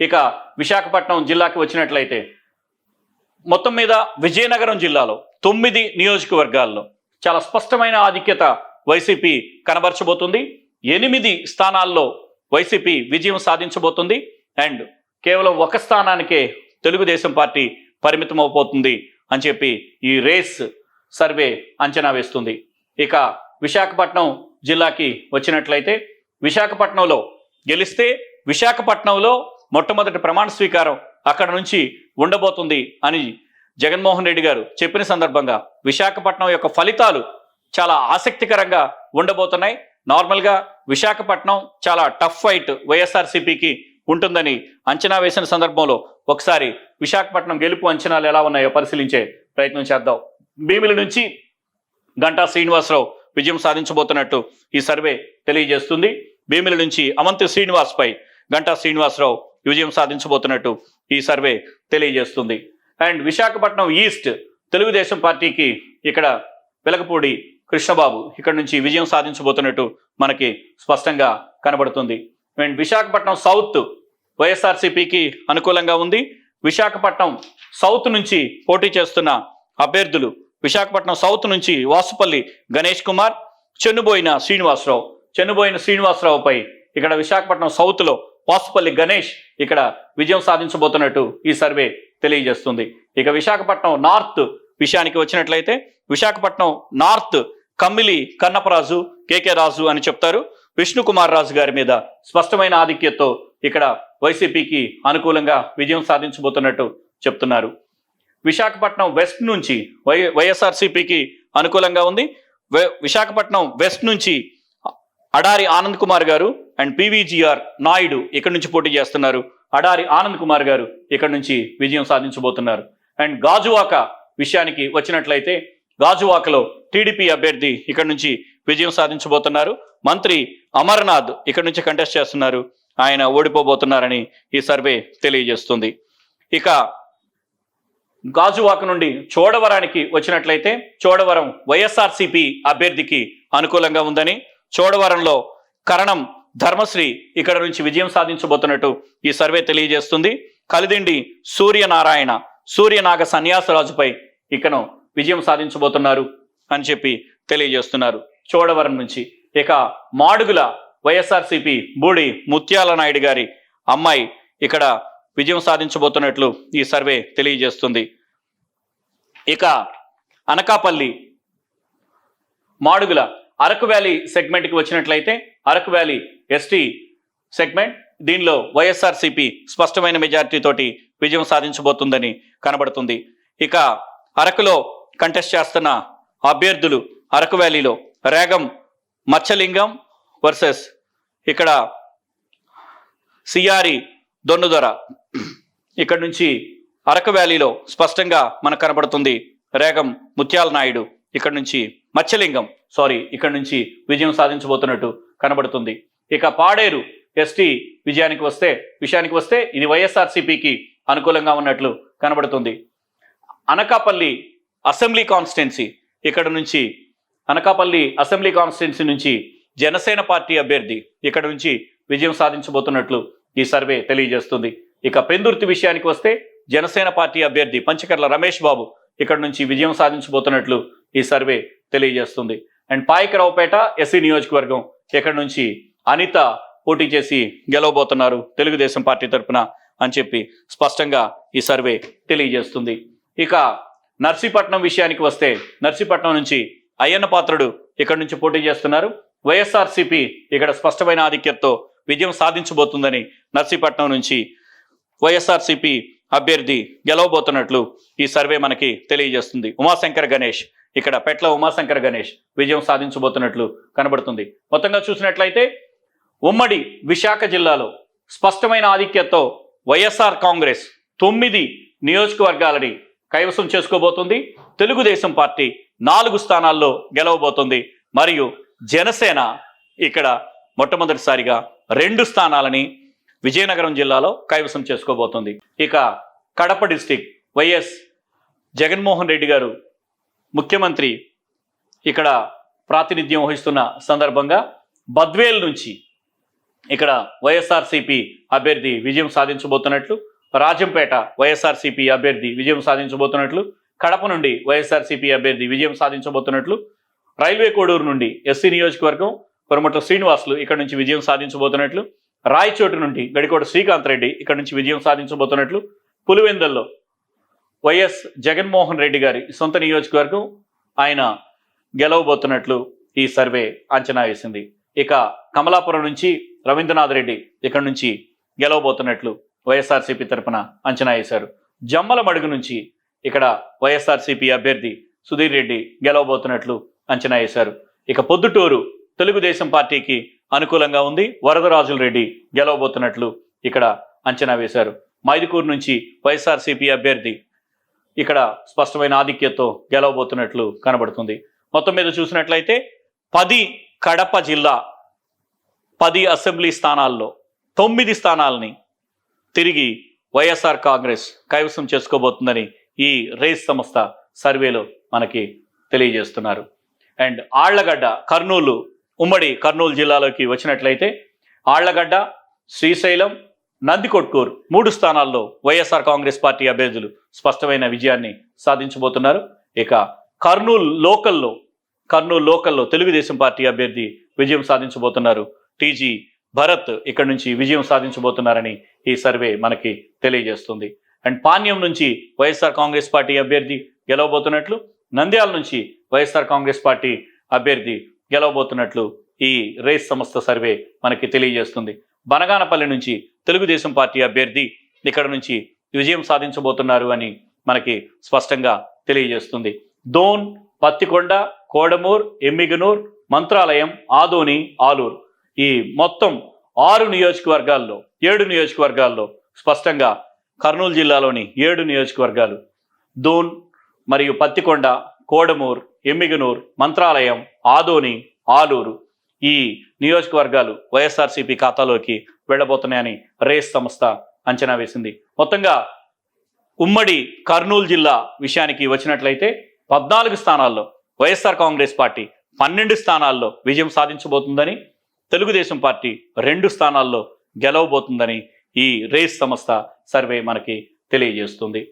ఇక విశాఖపట్నం జిల్లాకి వచ్చినట్లయితే మొత్తం మీద విజయనగరం జిల్లాలో తొమ్మిది నియోజకవర్గాల్లో చాలా స్పష్టమైన ఆధిక్యత వైసీపీ కనబరచబోతుంది. ఎనిమిది స్థానాల్లో వైసీపీ విజయం సాధించబోతుంది. అండ్ కేవలం ఒక స్థానానికే తెలుగుదేశం పార్టీ పరిమితం అవబోతుంది అని చెప్పి ఈ రేస్ సర్వే అంచనా వేస్తుంది. ఇక విశాఖపట్నం జిల్లాకి వచ్చినట్లయితే విశాఖపట్నంలో గెలిస్తే విశాఖపట్నంలో మొట్టమొదటి ప్రమాణ స్వీకారం అక్కడ నుంచి ఉండబోతుంది అని జగన్మోహన్ రెడ్డి గారు చెప్పిన సందర్భంగా విశాఖపట్నం యొక్క ఫలితాలు చాలా ఆసక్తికరంగా ఉండబోతున్నాయి. నార్మల్గా విశాఖపట్నం చాలా టఫ్ ఫైట్ వైఎస్ఆర్సీపీకి ఉంటుందని అంచనా వేసిన సందర్భంలో ఒకసారి విశాఖపట్నం గెలుపు అంచనాలు ఎలా ఉన్నాయో పరిశీలించే ప్రయత్నం చేద్దాం. భీమిలి నుంచి గంటా శ్రీనివాసరావు విజయం సాధించబోతున్నట్టు ఈ సర్వే తెలియజేస్తుంది. భీమిలి నుంచి అమంతి శ్రీనివాస్పై గంటా శ్రీనివాసరావు విజయం సాధించబోతున్నట్టు ఈ సర్వే తెలియజేస్తుంది. అండ్ విశాఖపట్నం ఈస్ట్ తెలుగుదేశం పార్టీకి ఇక్కడ వెలగపూడి కృష్ణబాబు ఇక్కడ నుంచి విజయం సాధించబోతున్నట్టు మనకి స్పష్టంగా కనబడుతుంది. అండ్ విశాఖపట్నం సౌత్ వైఎస్ఆర్సీపీకి అనుకూలంగా ఉంది. విశాఖపట్నం సౌత్ నుంచి పోటీ చేస్తున్న అభ్యర్థులు విశాఖపట్నం సౌత్ నుంచి వాసుపల్లి గణేష్ కుమార్ చెన్నుబోయిన శ్రీనివాసరావు. చెన్నుబోయిన శ్రీనివాసరావుపై ఇక్కడ విశాఖపట్నం సౌత్లో వాసుపల్లి గణేష్ ఇక్కడ విజయం సాధించబోతున్నట్టు ఈ సర్వే తెలియజేస్తుంది. ఇక విశాఖపట్నం నార్త్ విషయానికి వచ్చినట్లయితే విశాఖపట్నం నార్త్ కమ్మిలి కన్నపరాజు కేకే రాజు అని చెప్తారు. విష్ణుకుమార్ రాజు గారి మీద స్పష్టమైన ఆధిక్యతతో ఇక్కడ వైసీపీకి అనుకూలంగా విజయం సాధించబోతున్నట్టు చెప్తున్నారు. విశాఖపట్నం వెస్ట్ నుంచి వై వైఎస్ఆర్సీపీకి అనుకూలంగా ఉంది. వే- విశాఖపట్నం వెస్ట్ నుంచి అడారి ఆనంద్ కుమార్ గారు అండ్ పివిజిఆర్ నాయుడు ఇక్కడ నుంచి పోటీ చేస్తున్నారు. అడారి ఆనంద్ కుమార్ గారు ఇక్కడ నుంచి విజయం సాధించబోతున్నారు. అండ్ గాజువాక విషయానికి వచ్చినట్లయితే గాజువాకలో టీడీపీ అభ్యర్థి ఇక్కడ నుంచి విజయం సాధించబోతున్నారు. మంత్రి అమర్నాథ్ ఇక్కడ నుంచి కంటెస్ట్ చేస్తున్నారు. ఆయన ఓడిపోబోతున్నారని ఈ సర్వే తెలియజేస్తుంది. ఇక గాజువాక నుండి చోడవరానికి వచ్చినట్లయితే చోడవరం వైఎస్ఆర్సీపీ అభ్యర్థికి అనుకూలంగా ఉందని చోడవరంలో కరణం ధర్మశ్రీ ఇక్కడ నుంచి విజయం సాధించబోతున్నట్టు ఈ సర్వే తెలియజేస్తుంది. కలిదిండి సూర్యనారాయణ సూర్యనాగ సన్యాసరాజుపై ఇకను విజయం సాధించబోతున్నారు అని చెప్పి తెలియజేస్తున్నారు. చోడవరం నుంచి ఇక మాడుగుల వైఎస్ఆర్సీపీ బూడి ముత్యాల నాయుడు గారి అమ్మాయి ఇక్కడ విజయం సాధించబోతున్నట్లు ఈ సర్వే తెలియజేస్తుంది. ఇక అనకాపల్లి మాడుగుల అరకు వ్యాలీ సెగ్మెంట్కి వచ్చినట్లయితే అరకు వ్యాలీ ఎస్టీ సెగ్మెంట్ దీనిలో వైఎస్ఆర్సీపీ స్పష్టమైన మెజార్టీతోటి విజయం సాధించబోతుందని కనబడుతుంది. ఇక అరకులో కంటెస్ట్ చేస్తున్న అభ్యర్థులు అరకు వ్యాలీలో రేగం మచ్చలింగం వర్సెస్ ఇక్కడ సిఆరి దొన్నుదొర. ఇక్కడ నుంచి అరకు వ్యాలీలో స్పష్టంగా మనకు కనబడుతుంది రేగం ముత్యాల నాయుడు. ఇక్కడ నుంచి మత్స్యలింగం సారీ ఇక్కడ నుంచి విజయం సాధించబోతున్నట్టు కనబడుతుంది. ఇక పాడేరు ఎస్టీ విజయానికి వస్తే విషయానికి వస్తే ఇది వైఎస్ఆర్సీపీకి అనుకూలంగా ఉన్నట్లు కనబడుతుంది. అనకాపల్లి అసెంబ్లీ కాన్స్టిట్యున్సీ ఇక్కడ నుంచి అనకాపల్లి అసెంబ్లీ కాన్స్టిట్యున్సీ నుంచి జనసేన పార్టీ అభ్యర్థి ఇక్కడ నుంచి విజయం సాధించబోతున్నట్లు ఈ సర్వే తెలియజేస్తుంది. ఇక పెందుర్తి విషయానికి వస్తే జనసేన పార్టీ అభ్యర్థి పంచకర్ల రమేష్ బాబు ఇక్కడ నుంచి విజయం సాధించబోతున్నట్లు ఈ సర్వే తెలియజేస్తుంది. అండ్ పాయకరావుపేట ఎస్సీ నియోజకవర్గం ఇక్కడ నుంచి అనిత పోటీ చేసి గెలవబోతున్నారు తెలుగుదేశం పార్టీ తరఫున అని చెప్పి స్పష్టంగా ఈ సర్వే తెలియజేస్తుంది. ఇక నర్సీపట్నం విషయానికి వస్తే నర్సీపట్నం నుంచి అయ్యన్న పాత్రుడు ఇక్కడ నుంచి పోటీ చేస్తున్నారు. వైఎస్ఆర్సీపీ ఇక్కడ స్పష్టమైన ఆధిక్యతతో విజయం సాధించబోతుందని నర్సీపట్నం నుంచి వైఎస్ఆర్సీపీ అభ్యర్థి గెలవబోతున్నట్లు ఈ సర్వే మనకి తెలియజేస్తుంది. ఉమాశంకర్ గణేష్ ఇక్కడ పెట్ల ఉమాశంకర్ గణేష్ విజయం సాధించబోతున్నట్లు కనబడుతుంది. మొత్తంగా చూసినట్లయితే ఉమ్మడి విశాఖ జిల్లాలో స్పష్టమైన ఆధిక్యతతో వైఎస్ఆర్ కాంగ్రెస్ తొమ్మిది నియోజకవర్గాలని కైవసం చేసుకోబోతుంది. తెలుగుదేశం పార్టీ నాలుగు స్థానాల్లో గెలవబోతుంది. మరియు జనసేన ఇక్కడ మొట్టమొదటిసారిగా రెండు స్థానాలని విజయనగరం జిల్లాలో కైవసం చేసుకోబోతుంది. ఇక కడప డిస్టిక్ వైఎస్ జగన్మోహన్ రెడ్డి గారు ముఖ్యమంత్రి ఇక్కడ ప్రాతినిధ్యం వహిస్తున్న సందర్భంగా బద్వేల్ నుంచి ఇక్కడ వైఎస్ఆర్సీపీ అభ్యర్థి విజయం సాధించబోతున్నట్లు రాజంపేట వైఎస్ఆర్సీపీ అభ్యర్థి విజయం సాధించబోతున్నట్లు కడప నుండి వైఎస్ఆర్సీపీ అభ్యర్థి విజయం సాధించబోతున్నట్లు రైల్వే కోడూరు నుండి ఎస్సీ నియోజకవర్గం కొరమట్ల శ్రీనివాసులు ఇక్కడ నుంచి విజయం సాధించబోతున్నట్లు రాయచోటు నుండి గడికోట శ్రీకాంత్ రెడ్డి ఇక్కడ నుంచి విజయం సాధించబోతున్నట్లు పులివెందల్లో వైఎస్ జగన్మోహన్ రెడ్డి గారి సొంత నియోజకవర్గం ఆయన గెలవబోతున్నట్లు ఈ సర్వే అంచనా వేసింది. ఇక కమలాపురం నుంచి రవీంద్రనాథ్ రెడ్డి ఇక్కడ నుంచి గెలవబోతున్నట్లు వైఎస్ఆర్సీపీ తరపున అంచనా వేశారు. జమ్మల మడుగు నుంచి ఇక్కడ వైఎస్ఆర్సీపీ అభ్యర్థి సుధీర్ రెడ్డి గెలవబోతున్నట్లు అంచనా వేశారు. ఇక పొద్దుటూరు తెలుగుదేశం పార్టీకి అనుకూలంగా ఉంది. వరదరాజుల రెడ్డి గెలవబోతున్నట్లు ఇక్కడ అంచనా వేశారు. మైదుకూరు నుంచి వైఎస్ఆర్సీపీ అభ్యర్థి ఇక్కడ స్పష్టమైన ఆధిక్యతతో గెలవబోతున్నట్లు కనబడుతుంది. మొత్తం మీద చూసినట్లయితే పది కడప జిల్లా పది అసెంబ్లీ స్థానాల్లో తొమ్మిది స్థానాలని తిరిగి వైఎస్ఆర్ కాంగ్రెస్ కైవసం చేసుకోబోతుందని ఈ రేస్ సంస్థ సర్వేలో మనకి తెలియజేస్తున్నారు. అండ్ ఆళ్ళగడ్డ కర్నూలు ఉమ్మడి కర్నూలు జిల్లాలోకి వచ్చినట్లయితే ఆళ్ళగడ్డ శ్రీశైలం నందికొట్కూరు మూడు స్థానాల్లో వైఎస్ఆర్ కాంగ్రెస్ పార్టీ అభ్యర్థులు స్పష్టమైన విజయాన్ని సాధించబోతున్నారు. ఇక కర్నూలు లోకల్లో కర్నూలు లోకల్లో తెలుగుదేశం పార్టీ అభ్యర్థి విజయం సాధించబోతున్నారు. టీజీ భరత్ ఇక్కడ నుంచి విజయం సాధించబోతున్నారని ఈ సర్వే మనకి తెలియజేస్తుంది. అండ్ పాణ్యం నుంచి వైఎస్ఆర్ కాంగ్రెస్ పార్టీ అభ్యర్థి గెలవబోతున్నట్లు నంద్యాల నుంచి వైఎస్ఆర్ కాంగ్రెస్ పార్టీ అభ్యర్థి గెలవబోతున్నట్లు ఈ రేస్ సంస్థ సర్వే మనకి తెలియజేస్తుంది. బనగానపల్లి నుంచి తెలుగుదేశం పార్టీ అభ్యర్థి ఇక్కడ నుంచి విజయం సాధించబోతున్నారు అని మనకి స్పష్టంగా తెలియజేస్తుంది. దోన్ పత్తికొండ కోడమూర్ ఎమ్మిగనూర్ మంత్రాలయం ఆదోని ఆలూరు. ఈ మొత్తం ఆరు నియోజకవర్గాల్లో ఏడు నియోజకవర్గాల్లో స్పష్టంగా కర్నూలు జిల్లాలోని ఏడు నియోజకవర్గాలు దోన్ మరియు పత్తికొండ కోడమూర్ ఎమ్మిగనూర్ మంత్రాలయం ఆదోని ఆలూరు ఈ నియోజకవర్గాలు వైఎస్ఆర్సీపీ ఖాతాలోకి వెళ్ళబోతున్నాయని రేస్ సంస్థ అంచనా వేసింది. మొత్తంగా ఉమ్మడి కర్నూలు జిల్లా విషయానికి వచ్చినట్లయితే పద్నాలుగు స్థానాల్లో వైఎస్ఆర్ కాంగ్రెస్ పార్టీ పన్నెండు స్థానాల్లో విజయం సాధించబోతుందని తెలుగుదేశం పార్టీ రెండు స్థానాల్లో గెలవబోతుందని ఈ రేస్ సంస్థ సర్వే మనకి తెలియజేస్తుంది.